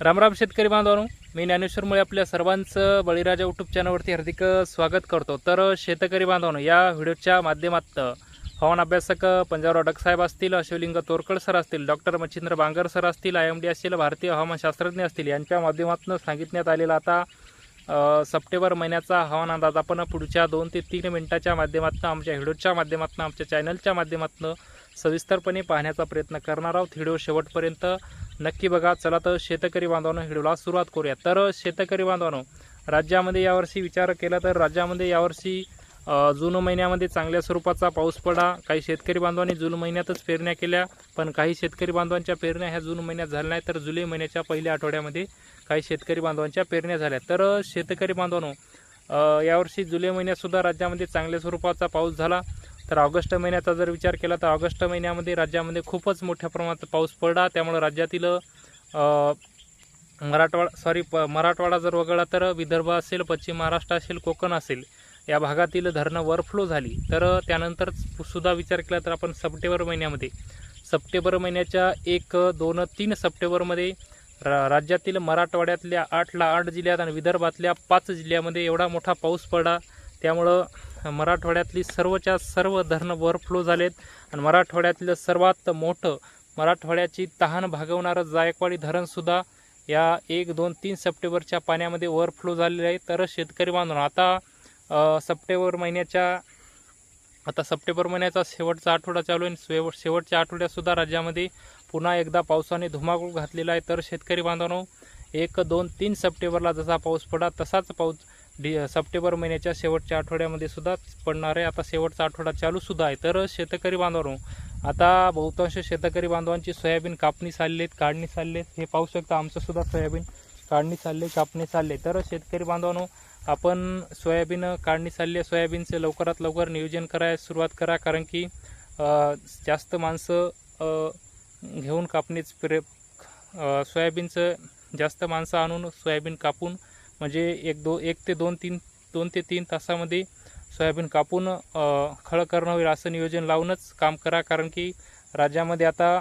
रामराम शेतकरी बांधवांनो मी ज्ञानेश्वर मुळे आपल्या सर्वांचं बळीराजा यूट्यूब चॅनलवरती हार्दिक स्वागत करतो. तर शेतकरी बांधवांनो या व्हिडिओच्या माध्यमातून हवामान अभ्यासक पंजाबराव डकसाहेब असतील अश्वलिंग तोरकड सर असतील डॉक्टर मच्छिंद्र बांगर सर असतील आय एम डी असतील भारतीय हवामान शास्त्रज्ञ असतील यांच्या माध्यमातून सांगितण्यात आलेला आता सप्टेंबर महिन्याचा हवामान अंदाज. आपण पुढच्या दोन ते तीन मिनिटाच्या माध्यमातून आमच्या व्हिडिओच्या माध्यमातून आमच्या चॅनलच्या माध्यमातून सविस्तरपणे पाहण्याचा प्रयत्न करणार आहोत. व्हिडिओ शेवटपर्यंत नक्की बघा चला तर शेतकरी बांधवांनो व्हिडिओला सुरुवात करूया. तर शेतकरी बांधवांनो राज्यामध्ये यावर्षी विचार केला तर राज्यामध्ये यावर्षी जून महिन्यामध्ये चांगल्या स्वरूपाचा पाऊस पडा. काही शेतकरी बांधवांनी जून महिन्यातच पेरण्या केल्या पण काही शेतकरी बांधवांच्या पेरण्या ह्या जून महिन्यात झाल्या नाही तर जुलै महिन्याच्या पहिल्या आठवड्यामध्ये काही शेतकरी बांधवांच्या पेरण्या झाल्या. तर शेतकरी बांधवांनो यावर्षी जुलै महिन्यातसुद्धा राज्यामध्ये चांगल्या स्वरूपाचा पाऊस झाला. तर ऑगस्ट महिन्याचा जर विचार केला तर ऑगस्ट महिन्यामध्ये राज्यामध्ये खूपच मोठ्या प्रमाणात पाऊस पडला. त्यामुळे राज्यातील मराठवाडा सॉरी प मराठवाडा जर वगळला तर विदर्भ असेल पश्चिम महाराष्ट्र असेल कोकण असेल या भागातील धरणं वरफ्लो झाली. तर त्यानंतर सुद्धा विचार केला तर आपण सप्टेंबर महिन्यामध्ये सप्टेंबर महिन्याच्या एक दोन तीन सप्टेंबरमध्ये रा राज्यातील मराठवाड्यातल्या आठला आठ जिल्ह्यात आणि विदर्भातल्या पाच जिल्ह्यामध्ये एवढा मोठा पाऊस पडला. त्यामुळं मराठवाड्यातली सर्वच्या सर्व धरणं वरफ्लो झालेत. आणि मराठवाड्यातलं सर्वात मोठं मराठवाड्याची तहान भागवणारं जायकवाडी धरणसुद्धा या एक दोन तीन सप्टेंबरच्या पाण्यामध्ये ओव्हरफ्लो झालेले आहे. तर शेतकरी बांधून आता सप्टेंबर महिन्याच्या आता सप्टेंबर महिन्याचा शेवटचा आठवडा चालू आहे. शेव शेवटच्या आठवड्यातसुद्धा राज्यामध्ये पुन्हा एकदा पावसाने धुमाकूळ घातलेला आहे. तर शेतकरी बांधवांनो एक दोन तीन सप्टेंबरला जसा पाऊस पडा तसाच पाऊस डि सप्टेंबर महिन्याच्या शेवटच्या आठवड्यामध्ये सुद्धा पडणार आहे. आता शेवटचा आठवडा चालूसुद्धा आहे. तर शेतकरी बांधवांनो आता बहुतांश शेतकरी बांधवांची सोयाबीन कापणी चालली आहेत काढणी चालली आहेत. हे पाहू शकता आमचंसुद्धा सोयाबीन काढणी चालली कापणी चालली तर शेतकरी बांधवांनो आपण सोयाबीन काढणी चालली आहे. सोयाबीनचे लवकरात लवकर नियोजन करायला सुरुवात करा. कारण की जास्त माणसं घेऊन कापणीच प्रे सोयाबीनचं जास्त माणसं आणून सोयाबीन कापून म्हणजे एक दो एक ते दोन तीन दोन ते तीन तासामध्ये सोयाबीन कापून खळ करणं होईल असं नियोजन लावूनच काम करा. कारण की राज्यामध्ये आता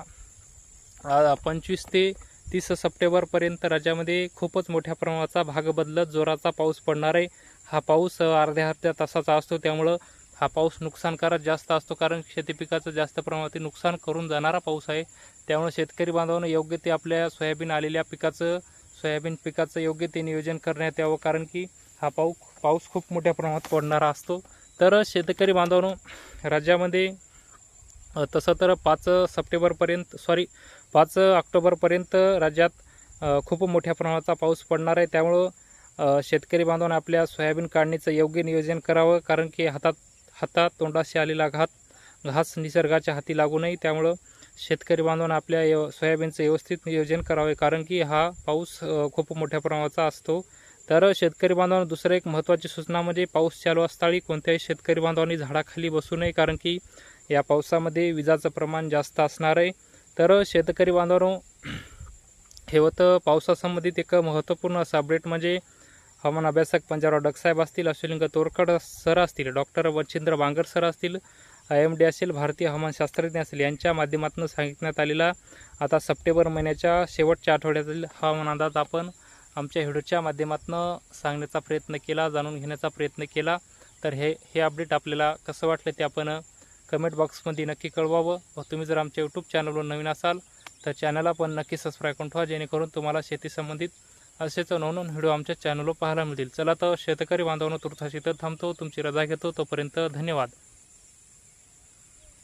पंचवीस ते तीस सप्टेंबरपर्यंत राज्यामध्ये खूपच मोठ्या प्रमाणाचा भाग बदलत जोराचा पाऊस पडणार आहे. हा पाऊस अर्ध्या अर्ध्या तासाचा असतो. त्यामुळं हा पाऊस नुकसानकारक जास्त असतो. कारण शेती पिकाचं जास्त प्रमाणात नुकसान करून जाणारा पाऊस आहे. त्यामुळे शेतकरी बांधवांना योग्य ते आपल्या सोयाबीन आलेल्या पिकाचं सोयाबीन पिकाचं योग्य ते नियोजन करण्यात यावं कारण की हा पाऊ पाऊस खूप मोठ्या प्रमाणात पडणारा असतो. तर शेतकरी बांधवांनो राज्यामध्ये तसं तर पाच सप्टेंबरपर्यंत सॉरी पाच ऑक्टोबरपर्यंत राज्यात खूप मोठ्या प्रमाणाचा पाऊस पडणार आहे. त्यामुळं शेतकरी बांधवांना आपल्या सोयाबीन काढणीचं योग्य नियोजन करावं कारण की हातात हातात तोंडाशी आलेला घात घास निसर्गाच्या हाती लागू नये. त्यामुळं शेतकरी बांधवांना आपल्या यव सोयाबीनचं व्यवस्थित नियोजन करावे कारण की हा पाऊस खूप मोठ्या प्रमाणाचा असतो. तर शेतकरी बांधवांना दुसरं एक महत्त्वाची सूचना म्हणजे पाऊस चालू असताळी कोणत्याही शेतकरी बांधवांनी झाडाखाली बसू नये कारण की या पावसामध्ये विजाचं प्रमाण जास्त असणार आहे. तर शेतकरी बांधवांनो हे होतं पावसासंबंधित एक महत्त्वपूर्ण असं अपडेट म्हणजे हवामान अभ्यासक पंजाबराव डकसाहेब असतील अश्वलिंग तोरकड सर असतील डॉक्टर वचिंद्र बांगर सर असतील आय एम डी असेल भारतीय हवामानशास्त्रज्ञ असेल यांच्या माध्यमातून सांगितण्यात आलेला आता सप्टेंबर महिन्याच्या शेवटच्या आठवड्यातील हवामान अंदाज आपण आमच्या व्हिडिओच्या माध्यमातून सांगण्याचा प्रयत्न केला जाणून घेण्याचा प्रयत्न केला. तर हे हे अपडेट आपल्याला कसं वाटलं ते आपण कमेंट बॉक्समध्ये नक्की कळवावं. व तुम्ही जर आमच्या यूट्यूब चॅनलवर नवीन असाल तर चॅनलला पण नक्की सबस्क्राईब करून ठेवा जेणेकरून तुम्हाला शेती संबंधित असेच नवनवीन व्हिडिओ आमच्या चॅनलवर पाहायला मिळतील. चला तर शेतकरी बांधवनं तुर्थाशी तर थांबतो तुमची रजा घेतो. तोपर्यंत धन्यवाद.